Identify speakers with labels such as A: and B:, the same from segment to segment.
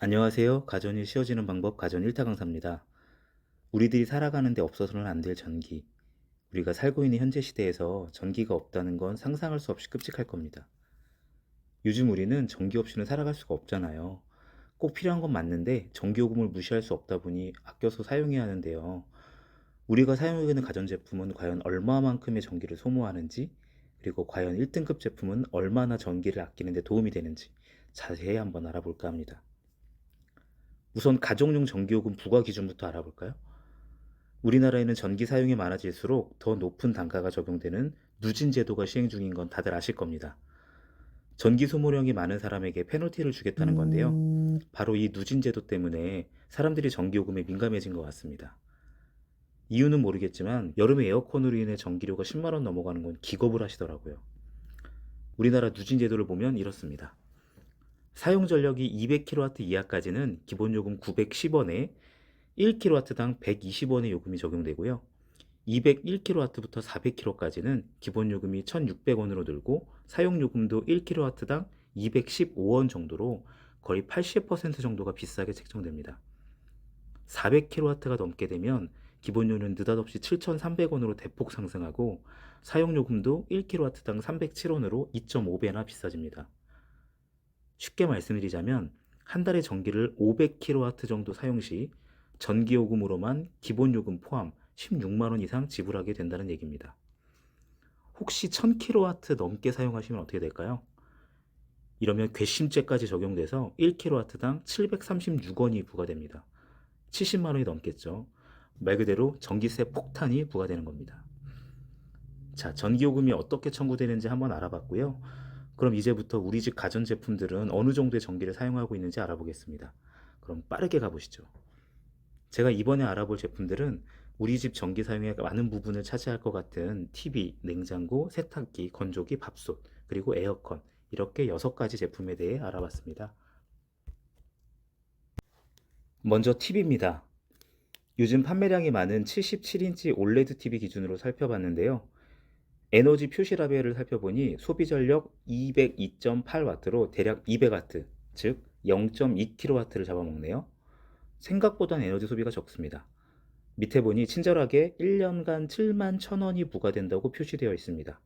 A: 안녕하세요. 가전이 쉬워지는 방법 가전 1타 강사입니다. 우리들이 살아가는 데 없어서는 안 될 전기. 우리가 살고 있는 현재 시대에서 전기가 없다는 건 상상할 수 없이 끔찍할 겁니다. 요즘 우리는 전기 없이는 살아갈 수가 없잖아요. 꼭 필요한 건 맞는데 전기요금을 무시할 수 없다 보니 아껴서 사용해야 하는데요. 우리가 사용하고 있는 가전제품은 과연 얼마만큼의 전기를 소모하는지, 그리고 과연 1등급 제품은 얼마나 전기를 아끼는 데 도움이 되는지 자세히 한번 알아볼까 합니다. 우선 가정용 전기요금 부과 기준부터 알아볼까요? 우리나라에는 전기 사용이 많아질수록 더 높은 단가가 적용되는 누진 제도가 시행 중인 건 다들 아실 겁니다. 전기 소모량이 많은 사람에게 페널티를 주겠다는 건데요. 바로 이 누진 제도 때문에 사람들이 전기 요금에 민감해진 것 같습니다. 이유는 모르겠지만 여름에 에어컨으로 인해 전기료가 10만 원 넘어가는 건 기겁을 하시더라고요. 우리나라 누진 제도를 보면 이렇습니다. 사용 전력이 200kW 이하까지는 기본 요금 910원에 1kW당 120원의 요금이 적용되고요. 201kW부터 400kW까지는 기본 요금이 1,600원으로 늘고 사용 요금도 1kW당 215원 정도로 거의 80% 정도가 비싸게 책정됩니다. 400kW가 넘게 되면 기본료는 느닷없이 7,300원으로 대폭 상승하고 사용 요금도 1kW당 307원으로 2.5배나 비싸집니다. 쉽게 말씀드리자면 한 달에 전기를 500kW 정도 사용 시 전기요금으로만 기본요금 포함 16만 원 이상 지불하게 된다는 얘기입니다. 혹시 1000kW 넘게 사용하시면 어떻게 될까요? 이러면 괘씸죄까지 적용돼서 1kW당 736원이 부과됩니다. 70만 원이 넘겠죠. 말 그대로 전기세 폭탄이 부과되는 겁니다. 자, 전기요금이 어떻게 청구되는지 한번 알아봤고요. 그럼 이제부터 우리 집 가전제품들은 어느 정도의 전기를 사용하고 있는지 알아보겠습니다. 그럼 빠르게 가보시죠. 제가 이번에 알아볼 제품들은 우리 집 전기 사용의 많은 부분을 차지할 것 같은 TV, 냉장고, 세탁기, 건조기, 밥솥, 그리고 에어컨 이렇게 6가지 제품에 대해 알아봤습니다. 먼저 TV입니다. 요즘 판매량이 많은 77인치 OLED TV 기준으로 살펴봤는데요. 에너지 표시 라벨을 살펴보니 소비 전력 202.8W로 대략 200W, 즉 0.2kW를 잡아먹네요. 생각보단 에너지 소비가 적습니다. 밑에 보니 친절하게 1년간 7만 1천원이 부과된다고 표시되어 있습니다.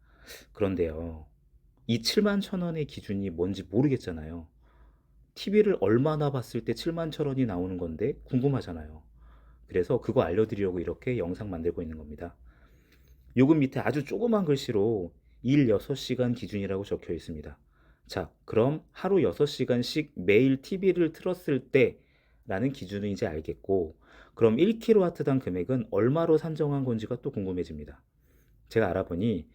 A: 그런데요, 이 7만 1천원의 기준이 뭔지 모르겠잖아요. TV를 얼마나 봤을 때 7만 1천원이 나오는 건데 궁금하잖아요. 그래서 그거 알려드리려고 이렇게 영상 만들고 있는 겁니다. 요금 밑에 아주 조그만 글씨로 일 6시간 기준이라고 적혀 있습니다. 자, 그럼 하루 6시간씩 매일 TV를 틀었을 때 라는 기준은 이제 알겠고, 그럼 1kW당 금액은 얼마로 산정한 건지가 또 궁금해집니다. 제가 알아보니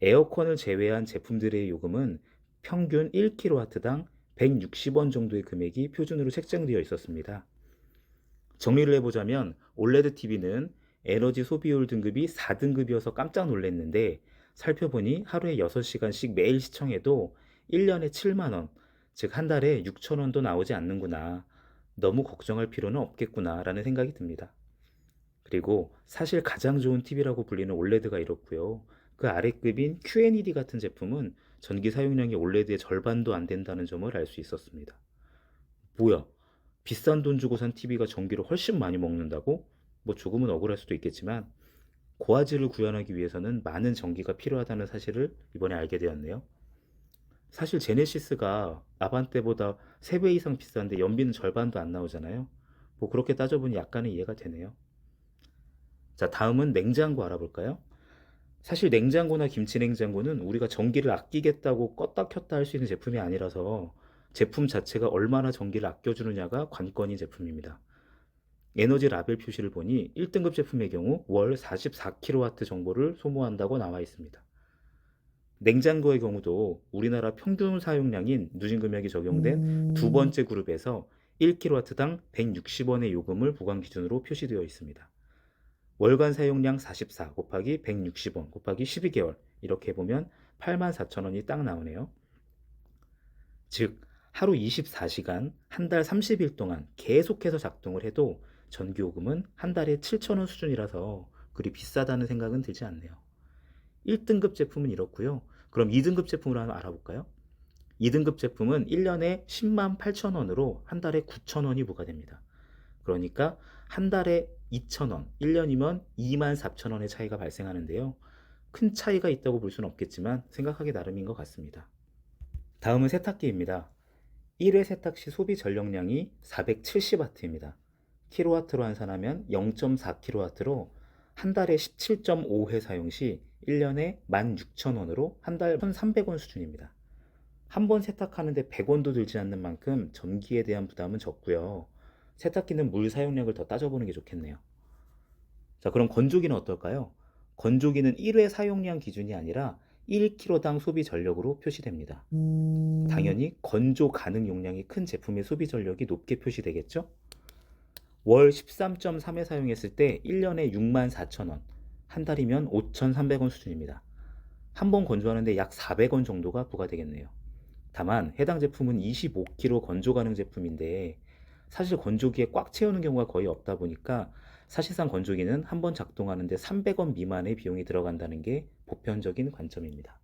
A: 에어컨을 제외한 제품들의 요금은 평균 1kW당 160원 정도의 금액이 표준으로 책정되어 있었습니다. 정리를 해보자면 OLED TV는 에너지 소비율 등급이 4등급이어서 깜짝 놀랐는데 살펴보니 하루에 6시간씩 매일 시청해도 1년에 7만원, 즉 한 달에 6천원도 나오지 않는구나. 너무 걱정할 필요는 없겠구나 라는 생각이 듭니다. 그리고 사실 가장 좋은 TV라고 불리는 OLED가 이렇고요. 그 아래급인 QNED 같은 제품은 전기 사용량이 OLED의 절반도 안 된다는 점을 알 수 있었습니다. 뭐야? 비싼 돈 주고 산 TV가 전기를 훨씬 많이 먹는다고? 뭐 조금은 억울할 수도 있겠지만 고화질을 구현하기 위해서는 많은 전기가 필요하다는 사실을 이번에 알게 되었네요. 사실 제네시스가 아반떼보다 3배 이상 비싼데 연비는 절반도 안 나오잖아요. 뭐 그렇게 따져보니 약간은 이해가 되네요. 자, 다음은 냉장고 알아볼까요? 사실 냉장고나 김치 냉장고는 우리가 전기를 아끼겠다고 껐다 켰다 할 수 있는 제품이 아니라서 제품 자체가 얼마나 전기를 아껴주느냐가 관건인 제품입니다. 에너지 라벨 표시를 보니 1등급 제품의 경우 월 44kW 정보를 소모한다고 나와 있습니다. 냉장고의 경우도 우리나라 평균 사용량인 누진 금액이 적용된 두 번째 그룹에서 1kW당 160원의 요금을 부과 기준으로 표시되어 있습니다. 월간 사용량 44 곱하기 160원 곱하기 12개월 이렇게 보면 84,000원이 딱 나오네요. 즉 하루 24시간 한 달 30일 동안 계속해서 작동을 해도 전기요금은 한 달에 7,000원 수준이라서 그리 비싸다는 생각은 들지 않네요. 1등급 제품은 이렇고요. 그럼 2등급 제품을 한번 알아볼까요? 2등급 제품은 1년에 10만 8천 원으로 한 달에 9천 원이 부과됩니다. 그러니까 한 달에 2천 원, 1년이면 2만 4천 원의 차이가 발생하는데요. 큰 차이가 있다고 볼 수는 없겠지만 생각하기 나름인 것 같습니다. 다음은 세탁기입니다. 1회 세탁 시 소비 전력량이 470W입니다. 킬로와트로 환산하면 0.4kW로 한 달에 17.5회 사용 시 1년에 16,000원으로 한 달 1,300원 수준입니다. 한 번 세탁하는데 100원도 들지 않는 만큼 전기에 대한 부담은 적고요. 세탁기는 물 사용량을 더 따져보는 게 좋겠네요. 자, 그럼 건조기는 어떨까요? 건조기는 1회 사용량 기준이 아니라 1kg당 소비 전력으로 표시됩니다. 당연히 건조 가능 용량이 큰 제품의 소비 전력이 높게 표시되겠죠? 월 13.3회 사용했을 때 1년에 64,000원, 한 달이면 5,300원 수준입니다. 한 번 건조하는데 약 400원 정도가 부과되겠네요. 다만 해당 제품은 25kg 건조 가능 제품인데 사실 건조기에 꽉 채우는 경우가 거의 없다 보니까 사실상 건조기는 한 번 작동하는데 300원 미만의 비용이 들어간다는 게 보편적인 관점입니다.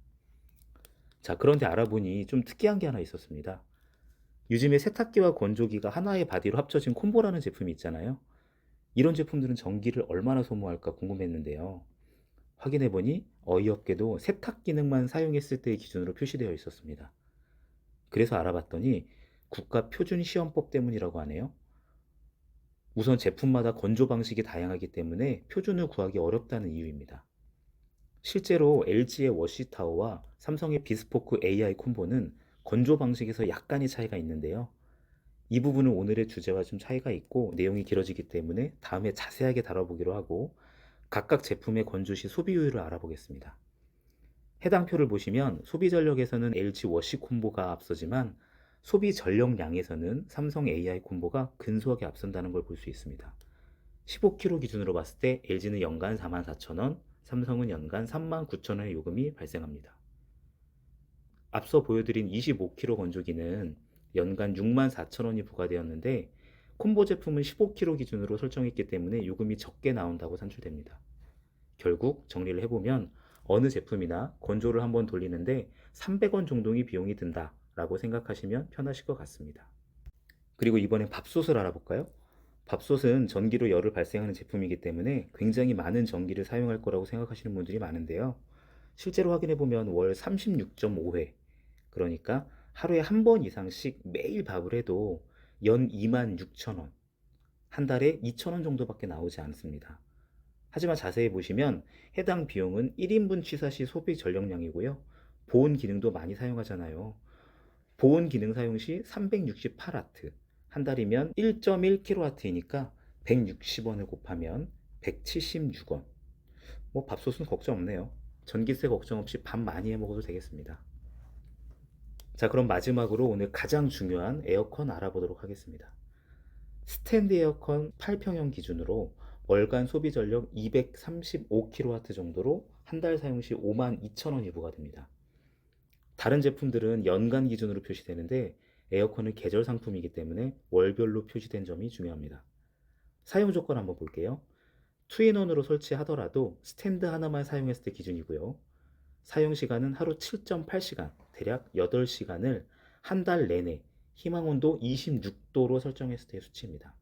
A: 자, 그런데 알아보니 좀 특이한 게 하나 있었습니다. 요즘에 세탁기와 건조기가 하나의 바디로 합쳐진 콤보라는 제품이 있잖아요. 이런 제품들은 전기를 얼마나 소모할까 궁금했는데요. 확인해보니 어이없게도 세탁 기능만 사용했을 때의 기준으로 표시되어 있었습니다. 그래서 알아봤더니 국가 표준 시험법 때문이라고 하네요. 우선 제품마다 건조 방식이 다양하기 때문에 표준을 구하기 어렵다는 이유입니다. 실제로 LG의 워시타워와 삼성의 비스포크 AI 콤보는 건조 방식에서 약간의 차이가 있는데요. 이 부분은 오늘의 주제와 좀 차이가 있고 내용이 길어지기 때문에 다음에 자세하게 다뤄보기로 하고 각각 제품의 건조 시 소비효율을 알아보겠습니다. 해당 표를 보시면 소비 전력에서는 LG 워시 콤보가 앞서지만 소비 전력량에서는 삼성 AI 콤보가 근소하게 앞선다는 걸 볼 수 있습니다. 15kg 기준으로 봤을 때 LG는 연간 44,000원, 삼성은 연간 39,000원의 요금이 발생합니다. 앞서 보여드린 25kg 건조기는 연간 64,000원이 부과되었는데 콤보 제품은 15kg 기준으로 설정했기 때문에 요금이 적게 나온다고 산출됩니다. 결국 정리를 해보면 어느 제품이나 건조를 한번 돌리는데 300원 정도의 비용이 든다 라고 생각하시면 편하실 것 같습니다. 그리고 이번엔 밥솥을 알아볼까요? 밥솥은 전기로 열을 발생하는 제품이기 때문에 굉장히 많은 전기를 사용할 거라고 생각하시는 분들이 많은데요. 실제로 확인해 보면 월 36.5회, 그러니까 하루에 한 번 이상씩 매일 밥을 해도 연 2만 6천 원, 한 달에 2천 원 정도밖에 나오지 않습니다. 하지만 자세히 보시면 해당 비용은 1인분 취사 시 소비 전력량이고요. 보온 기능도 많이 사용하잖아요. 보온 기능 사용 시 368W, 한 달이면 1.1kW이니까 160원을 곱하면 176원. 뭐 밥솥은 걱정 없네요. 전기세 걱정 없이 밥 많이 해 먹어도 되겠습니다. 자, 그럼 마지막으로 오늘 가장 중요한 에어컨 알아보도록 하겠습니다. 스탠드 에어컨 8평형 기준으로 월간 소비 전력 235kW 정도로 한 달 사용 시 5만 2천 원이 부과됩니다. 다른 제품들은 연간 기준으로 표시되는데 에어컨은 계절 상품이기 때문에 월별로 표시된 점이 중요합니다. 사용 조건 한번 볼게요. 투인원으로 설치하더라도 스탠드 하나만 사용했을 때 기준이고요. 사용 시간은 하루 7.8시간, 대략 8시간을 한 달 내내 희망 온도 26도로 설정했을 때의 수치입니다.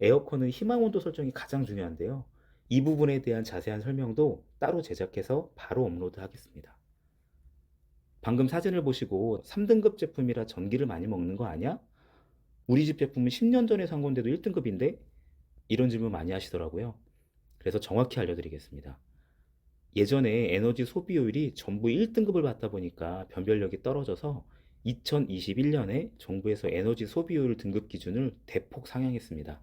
A: 에어컨은 희망 온도 설정이 가장 중요한데요. 이 부분에 대한 자세한 설명도 따로 제작해서 바로 업로드 하겠습니다. 방금 사진을 보시고 3등급 제품이라 전기를 많이 먹는 거 아니야? 우리 집 제품은 10년 전에 산 건데도 1등급인데? 이런 질문 많이 하시더라고요. 그래서 정확히 알려드리겠습니다. 예전에 에너지 소비효율이 전부 1등급을 받다 보니까 변별력이 떨어져서 2021년에 정부에서 에너지 소비효율 등급 기준을 대폭 상향했습니다.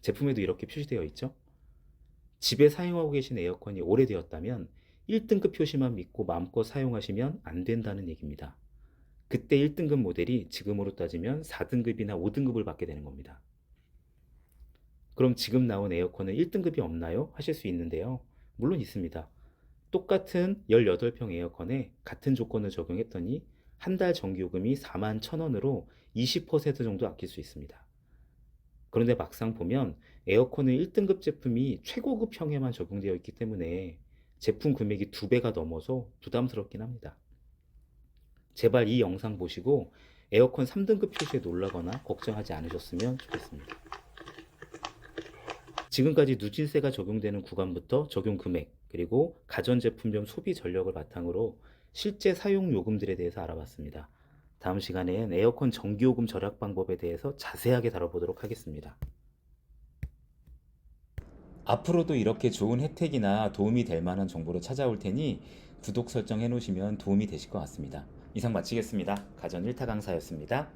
A: 제품에도 이렇게 표시되어 있죠? 집에 사용하고 계신 에어컨이 오래되었다면 1등급 표시만 믿고 마음껏 사용하시면 안 된다는 얘기입니다. 그때 1등급 모델이 지금으로 따지면 4등급이나 5등급을 받게 되는 겁니다. 그럼 지금 나온 에어컨은 1등급이 없나요? 하실 수 있는데요. 물론 있습니다. 똑같은 18평 에어컨에 같은 조건을 적용했더니 한 달 전기요금이 4만 1천원으로 20% 정도 아낄 수 있습니다. 그런데 막상 보면 에어컨은 1등급 제품이 최고급 형에만 적용되어 있기 때문에 제품 금액이 두 배가 넘어서 부담스럽긴 합니다. 제발 이 영상 보시고 에어컨 3등급 표시에 놀라거나 걱정하지 않으셨으면 좋겠습니다. 지금까지 누진세가 적용되는 구간부터 적용 금액, 그리고 가전제품별 소비 전력을 바탕으로 실제 사용 요금들에 대해서 알아봤습니다. 다음 시간엔 에어컨 전기요금 절약 방법에 대해서 자세하게 다뤄보도록 하겠습니다. 앞으로도 이렇게 좋은 혜택이나 도움이 될 만한 정보로 찾아올 테니 구독 설정 해 놓으시면 도움이 되실 것 같습니다. 이상 마치겠습니다. 가전 1타 강사였습니다.